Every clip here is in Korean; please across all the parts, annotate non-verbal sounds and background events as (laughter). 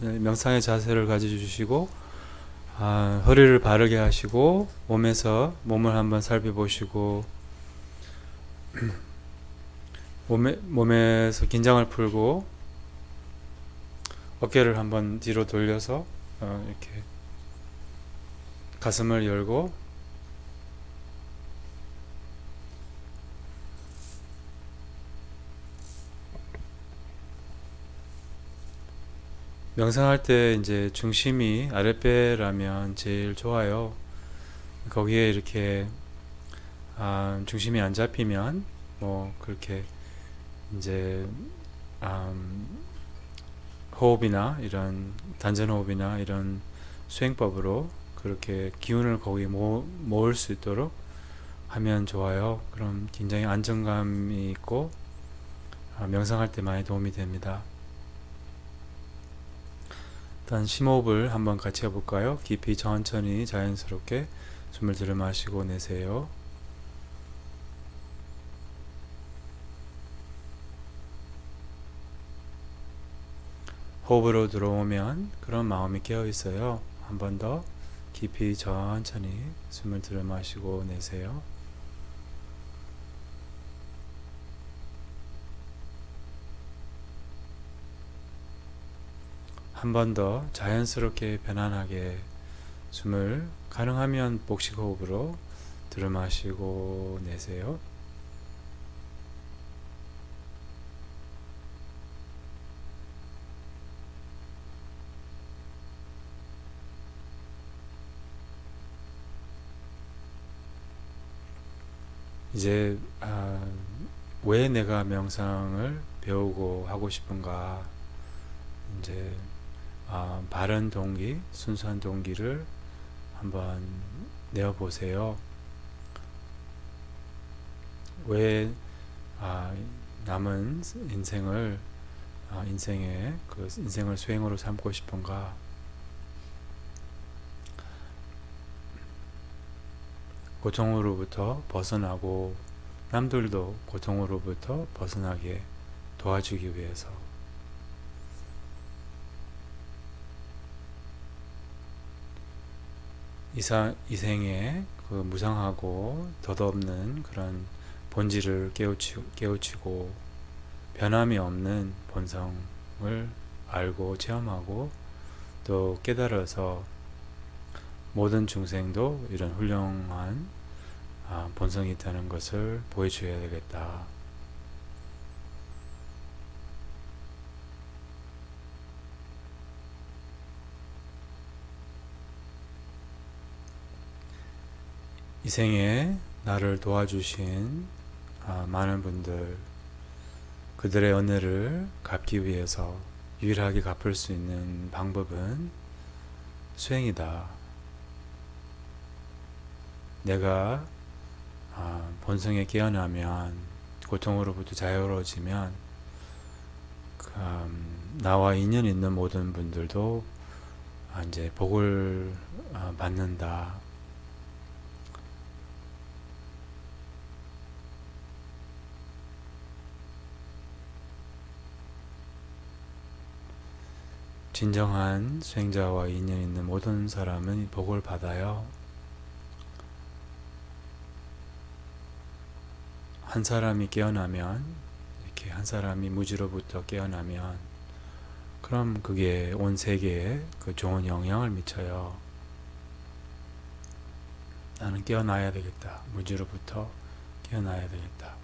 네, 명상의 자세를 가져주시고 아, 허리를 바르게 하시고 몸에서 몸을 한번 살펴보시고 (clears throat) 몸에, 몸에서 긴장을 풀고 어깨를 한번 뒤로 돌려서 어, 이렇게 가슴을 열고 명상할 때 이제 중심이 아랫배라면 제일 좋아요. 거기에 이렇게 아, 중심이 안 잡히면 뭐 그렇게 이제 음, 호흡이나 이런 단전 호흡이나 이런 수행법으로 그렇게 기운을 거기에 모, 모을 수 있도록 하면 좋아요. 그럼 굉장히 안정감이 있고 아, 명상할 때 많이 도움이 됩니다. 일단 심호흡을 한번 같이 해볼까요? 깊이 천천히 자연스럽게 숨을 들여 마시고 내세요. 호흡으로 들어오면 그런 마음이 깨어 있어요. 한 번 더 깊이 천천히 숨을 들여 마시고 내세요. 한 번 더 자연스럽게 편안하게 숨을 가능하면 복식 호흡으로 들여 마시고 내세요. 이제 아, 왜 내가 명상을 배우고 하고 싶은가 이제 아, 바른 동기, 순수한 동기를 한번 내어 보세요. 왜 아, 남은 인생을 아, 인생의 그 인생을 수행으로 삼고 싶은가? 고통으로부터 벗어나고 남들도 고통으로부터 벗어나게 도와주기 위해서 이사, 이생의 그 무상하고 덧없는 그런 본질을 깨우치, 깨우치고 변함이 없는 본성을 알고 체험하고 또 깨달아서 모든 중생도 이런 훌륭한 아, 본성이 있다는 것을 보여줘야 되겠다. 이 생에 나를 도와주신 아, 많은 분들, 그들의 은혜를 갚기 위해서 유일하게 갚을 수 있는 방법은 수행이다. 내가 아, 본성에 깨어나면 고통으로부터 자유로워지면 그, 음, 나와 인연 있는 모든 분들도 아, 이제 복을 아, 받는다. 진정한 수행자와 인연 있는 모든 사람은 복을 받아요. 한 사람이 깨어나면 이렇게 한 사람이 무지로부터 깨어나면 그럼 그게 온 세계에 그 좋은 영향을 미쳐요. 나는 깨어나야 되겠다. 무지로부터 깨어나야 되겠다.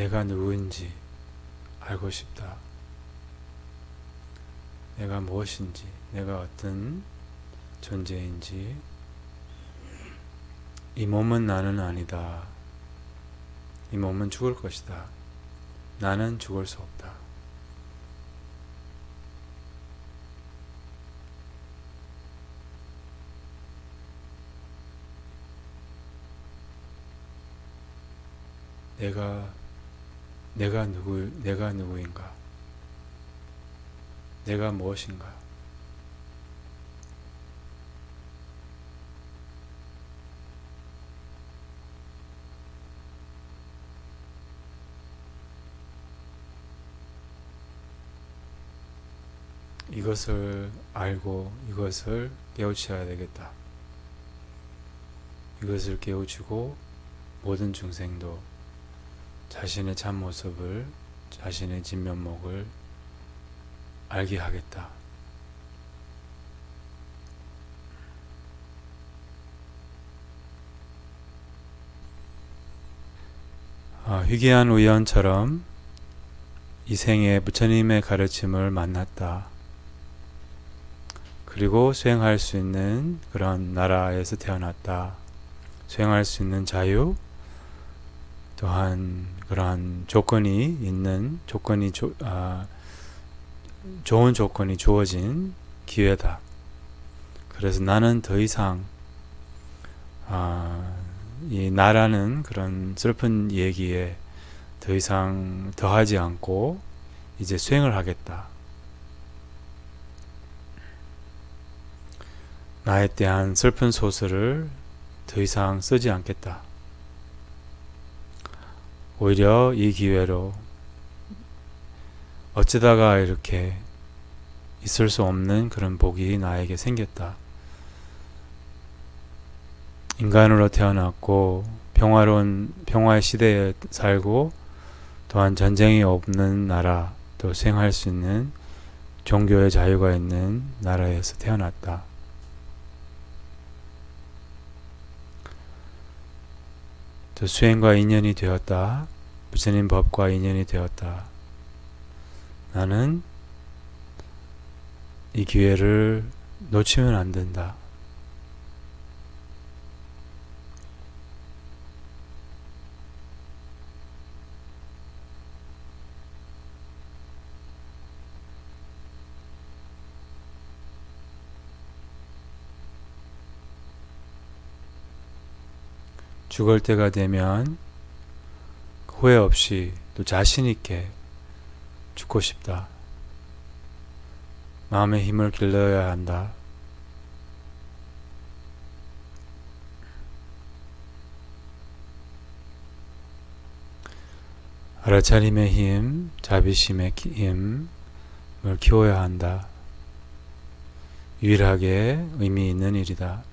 내가 누구인지 알고 싶다. 내가 무엇인지, 내가 어떤 존재인지, 이 몸은 나는 아니다. 이 몸은 죽을 것이다. 나는 죽을 수 없다. 내가 내가 누구 내가 누구인가? 내가 무엇인가? 이것을 알고 이것을 깨우쳐야 되겠다. 이것을 깨우치고 모든 중생도 자신의 참모습을 자신의 진면목을 알게 하겠다. 아, 희귀한 우연처럼 이 생에 부처님의 가르침을 만났다. 그리고 수행할 수 있는 그런 나라에서 태어났다. 수행할 수 있는 자유, 또한 그러한 조건이 있는 조건이 조, 아, 좋은 조건이 주어진 기회다. 그래서 나는 더 이상 아, 이 나라는 그런 슬픈 얘기에 더 이상 더하지 않고 이제 수행을 하겠다. 나에 대한 슬픈 소설을 더 이상 쓰지 않겠다. 오히려 이 기회로 어쩌다가 이렇게 있을 수 없는 그런 복이 나에게 생겼다. 인간으로 태어났고 평화로운 평화의 시대에 살고 또한 전쟁이 없는 나라 또 수행할 수 있는 종교의 자유가 있는 나라에서 태어났다. 또 수행과 인연이 되었다. 부처님 법과 인연이 되었다. 나는 이 기회를 놓치면 안 된다. 죽을 때가 되면 후회 없이 또 자신 있게 죽고 싶다. 마음의 힘을 길러야 한다. 알아차림의 힘, 자비심의 힘을 키워야 한다. 유일하게 의미 있는 일이다.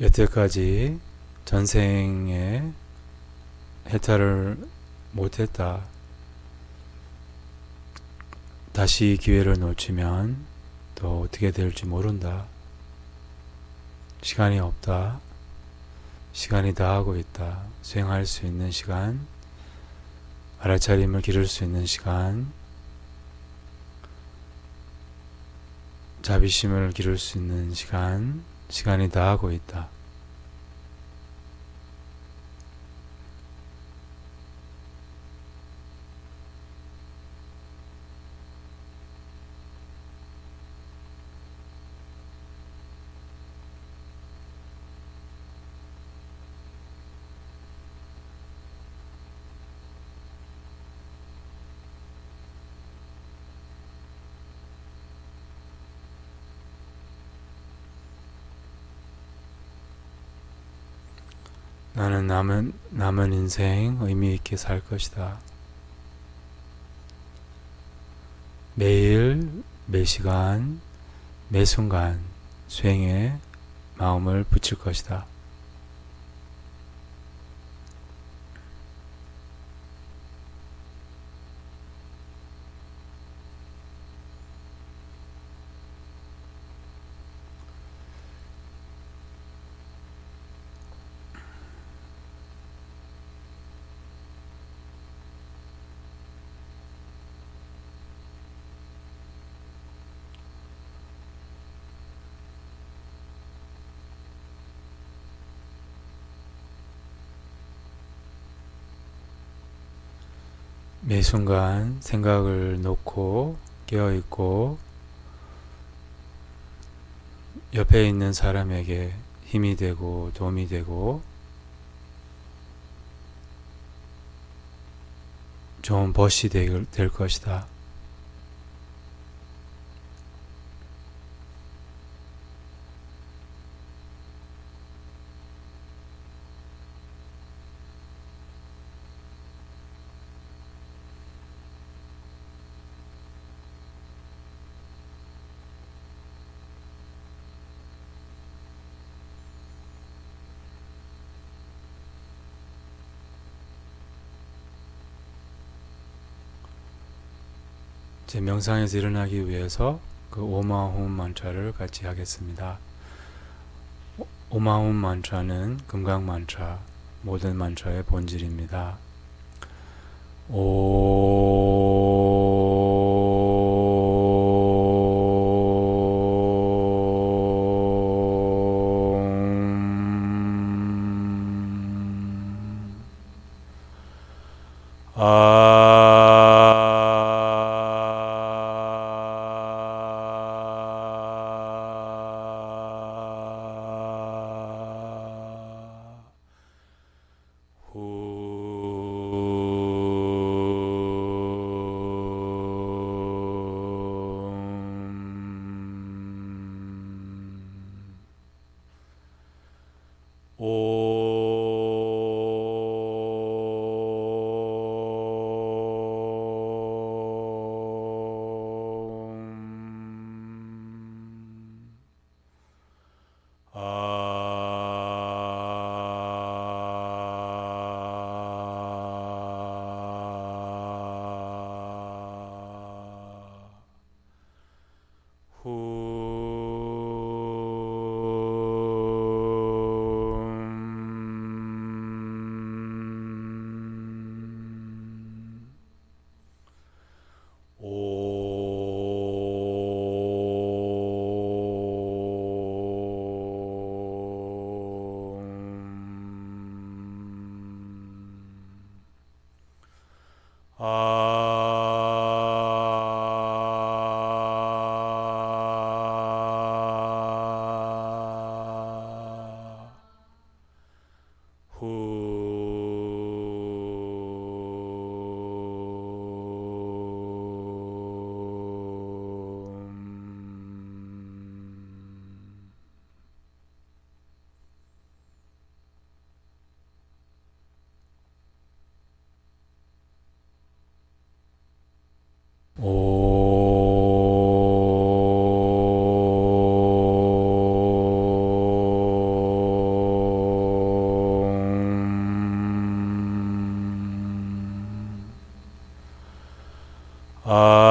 여태까지 전생에 해탈을 못했다. 다시 기회를 놓치면 또 어떻게 될지 모른다. 시간이 없다. 시간이 다 하고 있다. 수행할 수 있는 시간, 알아차림을 기를 수 있는 시간, 자비심을 기를 수 있는 시간, 시간이 다 하고 있다. 나는 남은 남은 인생 의미 있게 살 것이다. 매일 매 시간 매 순간 수행에 마음을 붙일 것이다. 매 순간 생각을 놓고 깨어 있고 옆에 있는 사람에게 힘이 되고 도움이 되고 좋은 벗이 될, 될 것이다. 제 명상에서 일어나기 위해서 그 오마홈 만tra를 같이 하겠습니다. 오- 오마홈 만tra는 금강 만tra, 모든 만tra의 본질입니다. 옴. 아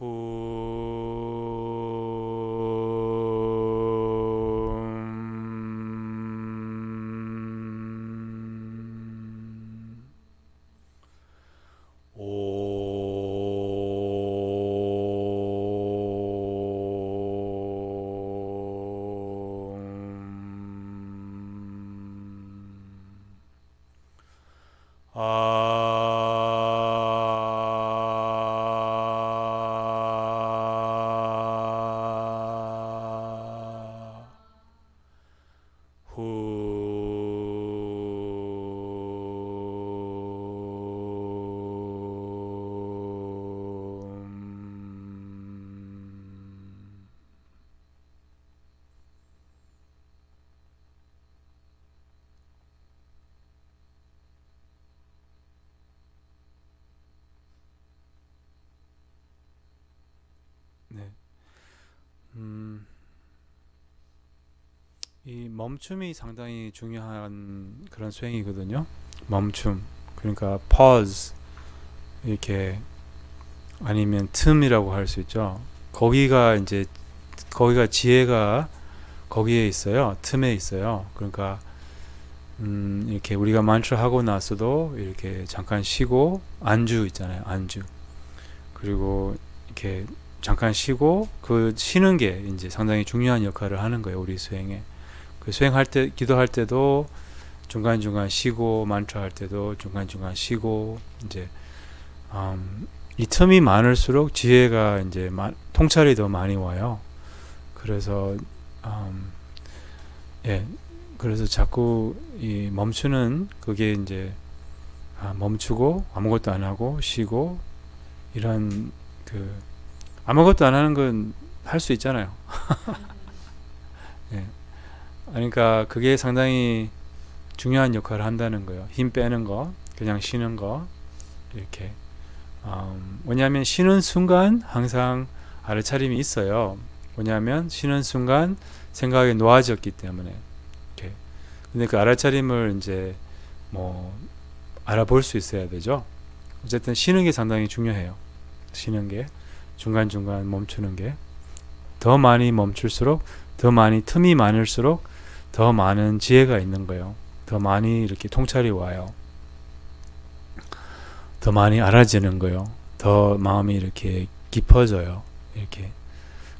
who who 멈춤이 상당히 중요한 그런 수행이거든요. 멈춤. 그러니까 pause 이렇게 아니면 틈이라고 할 수 있죠. 거기가 이제 거기가 지혜가 거기에 있어요. 틈에 있어요. 그러니까 음, 이렇게 우리가 만tra 하고 나서도 이렇게 잠깐 쉬고 안주 있잖아요. 안주. 그리고 이렇게 잠깐 쉬고 그 쉬는 게 이제 상당히 중요한 역할을 하는 거예요. 우리 수행에. 그 수행할 때 기도할 때도 중간 중간 쉬고 만tra 할 때도 중간 중간 쉬고 이제 음, 이 틈이 많을수록 지혜가 이제 마, 통찰이 더 많이 와요. 그래서 음, 예, 그래서 자꾸 이 멈추는 그게 이제 아, 멈추고 아무것도 안 하고 쉬고 이런 그 아무것도 안 하는 건 할 수 있잖아요. (laughs) 예. 그러니까 그게 상당히 중요한 역할을 한다는 거예요. 힘 빼는 거, 그냥 쉬는 거 이렇게. 음, 왜냐하면 쉬는 순간 항상 알아차림이 있어요. 왜냐하면 쉬는 순간 생각이 놓아졌기 때문에. 이렇게. 근데 그 알아차림을 이제 뭐 알아볼 수 있어야 되죠. 어쨌든 쉬는 게 상당히 중요해요. 쉬는 게 중간중간 멈추는 게 더 많이 멈출수록 더 많이 틈이 많을수록 더 많은 지혜가 있는 거예요. 더 많이 이렇게 통찰이 와요. 더 많이 알아지는 거예요. 더 마음이 이렇게 깊어져요. 이렇게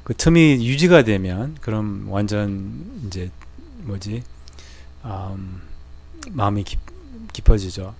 그 틈이 유지가 되면 그럼 완전 이제 뭐지 음, 마음이 깊, 깊어지죠.